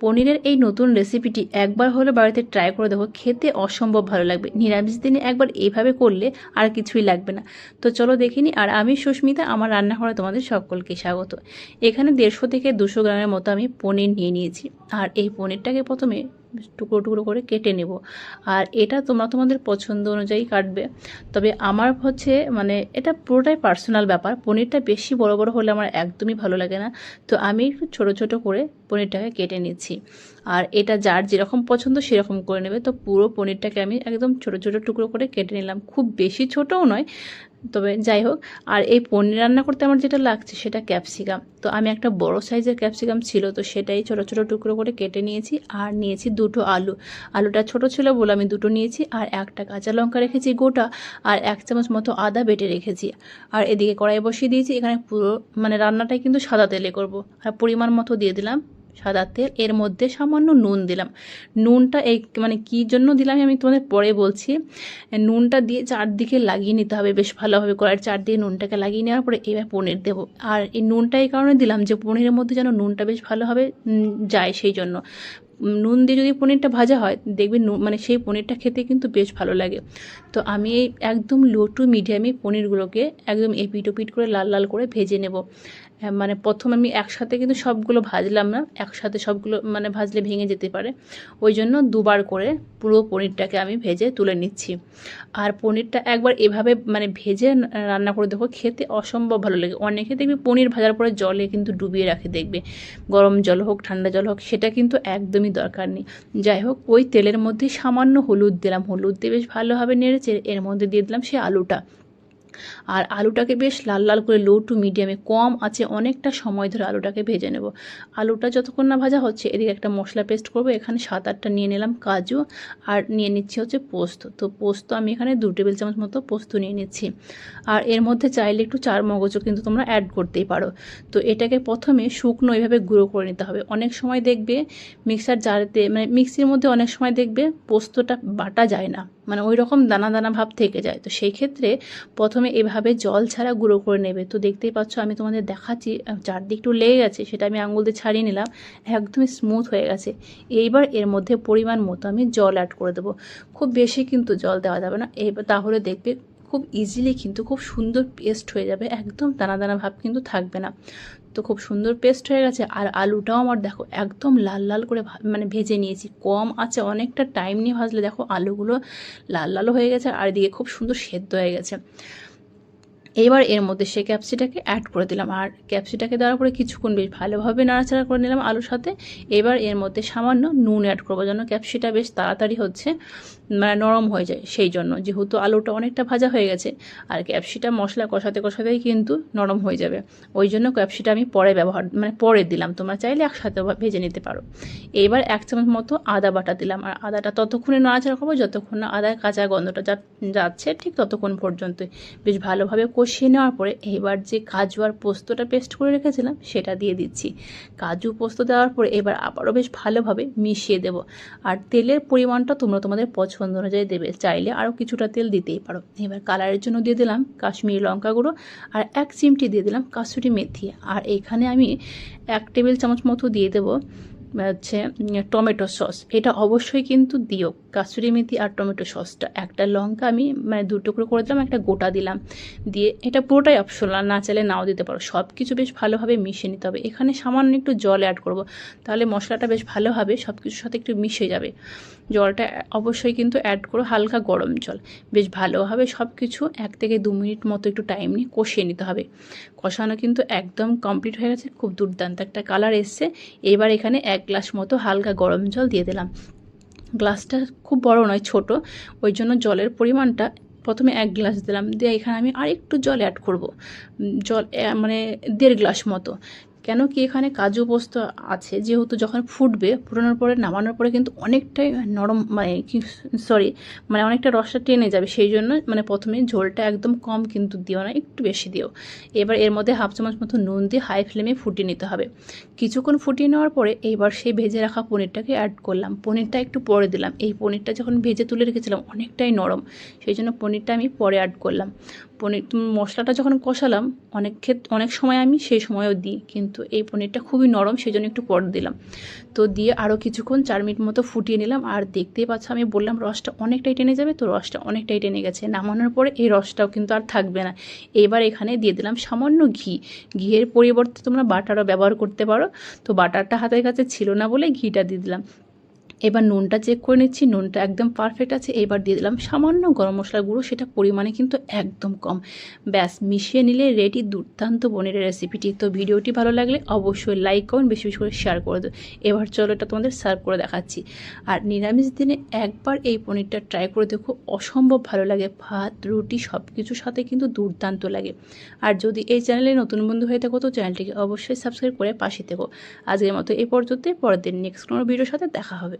পনিরের এই নতুন রেসিপিটি একবার হলে বাড়িতে ট্রাই করে দেখো, খেতে অসম্ভব ভালো লাগবে। নিরামিষ দিনে একবার এইভাবে করলে আর কিছুই লাগবে না। তো চলো দেখিনি আর আমি সুস্মিতা, আমার রান্নাঘরে তোমাদের সকলকে স্বাগত। এখানে দেড়শো থেকে দুশো গ্রামের মতো আমি পনির নিয়ে নিয়েছি। আর এই পনিরটাকে প্রথমে টুকরো টুকরো করে কেটে নেব। আর এটা তোমরা তোমাদের পছন্দ অনুযায়ী কাটবে। তবে আমার হচ্ছে মানে এটা পুরোটাই পার্সোনাল ব্যাপার। পনিরটা বেশি বড় বড় হলে আমার একদমই ভালো লাগে না। তো আমি একটু ছোটো ছোটো করে পনিরটাকে কেটে নিচ্ছি। আর এটা যার যেরকম পছন্দ সেরকম করে নেবে। তো পুরো পনিরটাকে আমি একদম ছোটো ছোটো টুকরো করে কেটে নিলাম। খুব বেশি ছোটও নয়, তবে যাই হোক। আর এই পনির রান্না করতে আমার যেটা লাগছে সেটা ক্যাপসিকাম। তো আমি একটা বড় সাইজের ক্যাপসিকাম ছিল, তো সেটাই ছোটো ছোটো টুকরো করে কেটে নিয়েছি আর নিয়েছি দুটো আলু। আলুটা ছোট ছিল বলে আমি দুটো নিয়েছি আর একটা কাঁচা লঙ্কা রেখেছি গোটা আর এক চামচ মতো আদা বেটে রেখেছি। আর এদিকে কড়াই বসিয়ে দিয়েছি। এখানে পুরো মানে রান্নাটাই কিন্তু সাদা তেলে করব। আর পরিমাণ মতো দিয়ে দিলাম। সাদা তেল এর মধ্যে সামান্য নুন দিলাম। নুনটা এই মানে কী জন্য দিলাম আমি তোমাদের পরে বলছি। নুনটা দিয়ে চারদিকে লাগিয়ে নিতে হবে বেশ ভালোভাবে কড়াইয়ের চারদিকে নুনটাকে লাগিয়ে নেওয়ার পরে এবার পনির দেবো। আর এই নুনটা এই কারণে দিলাম যে পনিরের মধ্যে যেন নুনটা বেশ ভালোভাবে যায় সেই জন্য। নুন দিয়ে যদি পনিরটা ভাজা হয়, দেখবে মানে সেই পনিরটা খেতে কিন্তু বেশ ভালো লাগে। তো আমি এই একদম লো টু মিডিয়ামে পনিরগুলোকে একদম এপিট ওপিট করে লাল লাল করে ভেজে নেব। মানে প্রথম আমি একসাথে কিন্তু সবগুলো ভাজলাম না, একসাথে সবগুলো মানে ভাজলে ভেঙে যেতে পারে। ওই জন্য দুবার করে পুরো পনিরটাকে আমি ভেজে তুলে নিচ্ছি। আর পনিরটা একবার এভাবে মানে ভেজে রান্না করে দেখো, খেতে অসম্ভব ভালো লাগে। অনেকে দেখবে পনির ভাজার পরে জলে কিন্তু ডুবিয়ে রাখে দেখবে। গরম জল হোক, ঠান্ডা জল হোক, সেটা কিন্তু একদমই দরকার নেই। যাই হোক, ওই তেলের মধ্যে সামান্য হলুদ দিলাম। হলুদ দিয়ে বেশ ভালোভাবে নেড়েছে এর মধ্যে দিয়ে দিলাম সে আলুটা। আর আলুটাকে বেশ লাল লাল করে লো টু মিডিয়ামে কম আছে অনেকটা সময় ধরে আলুটাকে ভেজে নেব। আলুটা যতক্ষণ না ভাজা হচ্ছে, এদিকে একটা মশলা পেস্ট করব, এখানে সাত আটটা নিয়ে নিলাম কাজু আর নিয়ে নিচ্ছি হচ্ছে পোস্ত। তো পোস্ত আমি এখানে দু টেবিল চামচ মতো পোস্ত নিয়ে নিচ্ছি। আর এর মধ্যে চাইলে একটু চার মগজও কিন্তু তোমরা অ্যাড করতেই পারো। তো এটাকে প্রথমে শুকনো এইভাবে গুঁড়ো করে নিতে হবে। অনেক সময় দেখবে মিক্সার জারেতে মানে মিক্সির মধ্যে অনেক সময় দেখবে পোস্তটা বাটা যায় না। মানে ওই রকম দানা দানা ভাব থেকে যায়। তো সেই ক্ষেত্রে প্রথমে এভাবে জল ছাড়া গুঁড়ো করে নেবে। তো দেখতেই পাচ্ছ আমি তোমাদের দেখাচ্ছি চারদিক একটু লেগে গেছে, সেটা আমি আঙুল দিয়ে ছাড়িয়ে নিলাম, একদমই স্মুথ হয়ে গেছে। এইবার এর মধ্যে পরিমাণ মতো আমি জল অ্যাড করে দেবো। খুব বেশি কিন্তু জল দেওয়া যাবে না এইবার তাহলে দেখবে খুব ইজিলি কিন্তু খুব সুন্দর পেস্ট হয়ে যাবে, একদম দানা দানা ভাব কিন্তু থাকবে না। তো খুব সুন্দর পেস্ট হয়ে গেছে, আর আলুটাও আমার দেখো একদম লাল লাল করে মানে ভেজে নিয়েছি, কম আছে, অনেকটা টাইম নিয়ে ভাজলে দেখো আলুগুলো লাল লালও হয়ে গেছে, আর এদিকে খুব সুন্দর সেদ্ধ হয়ে গেছে। এবার এর মধ্যে সে ক্যাপসিটাকে অ্যাড করে দিলাম। আর ক্যাপসিটাকে দেওয়ার পরে কিছুক্ষণ বেশ ভালোভাবে নাড়াচাড়া করে নিলাম আলুর সাথে। এবার এর মধ্যে সামান্য নুন অ্যাড করব যেন ক্যাপসিটা বেশ তাড়াতাড়ি হচ্ছে মানে নরম হয়ে যায় সেই জন্য। যেহেতু আলুটা অনেকটা ভাজা হয়ে গেছে, আর ক্যাপসিটা মশলা কষাতে কষাতেই কিন্তু নরম হয়ে যাবে। ওই জন্য ক্যাপসিটা আমি পরে ব্যবহার মানে পরে দিলাম। তোমরা চাইলে একসাথে ভেজে নিতে পারো। এবার এক চামচ মতো আদা বাটা দিলাম। আর আদাটা ততক্ষণে নাড়াচাড়া করব, যতক্ষণ না আদার কাঁচা গন্ধটা যাচ্ছে ঠিক ততক্ষণ পর্যন্ত বেশ ভালোভাবে কষিয়ে নেওয়ার পরে এবার যে কাজু আর পোস্তটা পেস্ট করে রেখেছিলাম, সেটা দিয়ে দিচ্ছি। কাজু পোস্ত দেওয়ার পরে এবার আবারও বেশ ভালোভাবে মিশিয়ে দেব। আর তেলের পরিমাণটা তোমরা তোমাদের পছন্দ অনুযায়ী দেবে, চাইলে আরও কিছুটা তেল দিতেই পারো। এবার কালারের জন্য দিয়ে দিলাম কাশ্মীরি লঙ্কা গুঁড়ো আর এক চিমটি দিয়ে দিলাম কাসুরি মেথি। আর এখানে আমি এক টেবিল চামচ মতো দিয়ে দেবো হচ্ছে টমেটো সস। এটা অবশ্যই কিন্তু দিও। কাসুরি মেথি আর টমেটো সসটা। একটা লঙ্কা আমি মানে দু টুকরো করে দিলাম, একটা গোটা দিলাম। দিয়ে এটা পুরোটাই অপশনাল না চাইলে নাও দিতে পারো। সব কিছু বেশ ভালোভাবে মিশিয়ে নিতে হবে। এখানে সামান্য একটু জল অ্যাড করব। তাহলে মশলাটা বেশ ভালোভাবে সব কিছুর সাথে একটু মিশে যাবে। জলটা অবশ্যই কিন্তু অ্যাড করো হালকা গরম জল। বেশ ভালোভাবে সব কিছু এক থেকে দু মিনিট মতো একটু টাইম নিয়ে কষিয়ে নিতে হবে। কষানো কিন্তু একদম কমপ্লিট হয়ে গেছে। খুব দুর্দান্ত একটা কালার এসছে। এবার এখানে এক গ্লাস মতো হালকা গরম জল দিয়ে দিলাম। গ্লাসটা খুব বড় নয়, ছোট। ওই জন্য জলের পরিমাণটা প্রথমে এক গ্লাস দিলাম। দিয়ে এখানে আমি আরেকটু জল অ্যাড করব। জল মানে দেড় গ্লাস মতো। কেন কি এখানে কাজু পোস্ত আছে? যেহেতু যখন ফুটবে, ফুটানোর পরে, নামানোর পরে কিন্তু অনেকটাই নরম মানে সরি মানে অনেকটা রসটা টেনে যাবে। সেই জন্য মানে প্রথমে ঝোলটা একদম কম কিন্তু দিও না, একটু বেশি দিও। এবার এর মধ্যে হাফ চামচ মতো নুন দিয়ে হাই ফ্লেমে ফুটিয়ে নিতে হবে। কিছুক্ষণ ফুটিয়ে নেওয়ার পরে এইবার সেই ভেজে রাখা পনিরটাকে অ্যাড করলাম। পনিরটা একটু পরে দিলাম। এই পনিরটা যখন ভেজে তুলে রেখেছিলাম, অনেকটাই নরম। সেই জন্য পনিরটা আমি পরে অ্যাড করলাম। পনির, মশলাটা যখন কষালাম, অনেক ক্ষেত্রে অনেক সময় আমি সেই সময়ও দিই, কিন্তু তো এই পনিরটা খুবই নরম সেই জন্য একটু পর দিলাম। তো দিয়ে আরও কিছুক্ষণ চার মিনিট মতো ফুটিয়ে নিলাম। আর দেখতেই পাচ্ছ, আমি বললাম রসটা অনেকটাই টেনে যাবে, তো রসটা অনেকটাই টেনে গেছে। নামানোর পরে এই রসটাও কিন্তু আর থাকবে না। এবার এখানে দিয়ে দিলাম সামান্য ঘি। ঘিয়ের পরিবর্তে তোমরা বাটারও ব্যবহার করতে পারো। তো বাটারটা হাতের কাছে ছিল না বলে ঘিটা দিয়ে দিলাম। এবার নুনটা চেক করে নিচ্ছি, নুনটা একদম পারফেক্ট আছে। এবার দিয়ে দিলাম সামান্য গরম মশলার গুঁড়ো, সেটা পরিমাণে কিন্তু একদম কম। ব্যাস, মিশিয়ে নিলে রেডি দুর্দান্ত পনিরের রেসিপিটি তো ভিডিওটি ভালো লাগলে অবশ্যই লাইক করুন, বেশি বেশি করে শেয়ার করে দেবো এবার চলো এটা তোমাদের সার্ভ করে দেখাচ্ছি। আর নিরামিষ দিনে একবার এই পনিরটা ট্রাই করে দেখো, অসম্ভব ভালো লাগে। ভাত, রুটি সব কিছুর সাথে কিন্তু দুর্দান্ত লাগে। আর যদি এই চ্যানেলে নতুন বন্ধু হয়ে থাকো, তো চ্যানেলটিকে অবশ্যই সাবস্ক্রাইব করে পাশে থেকো। আজকের মতো এ পর্যন্তই, পরের দিন নেক্সট কোনো ভিডিওর সাথে দেখা হবে।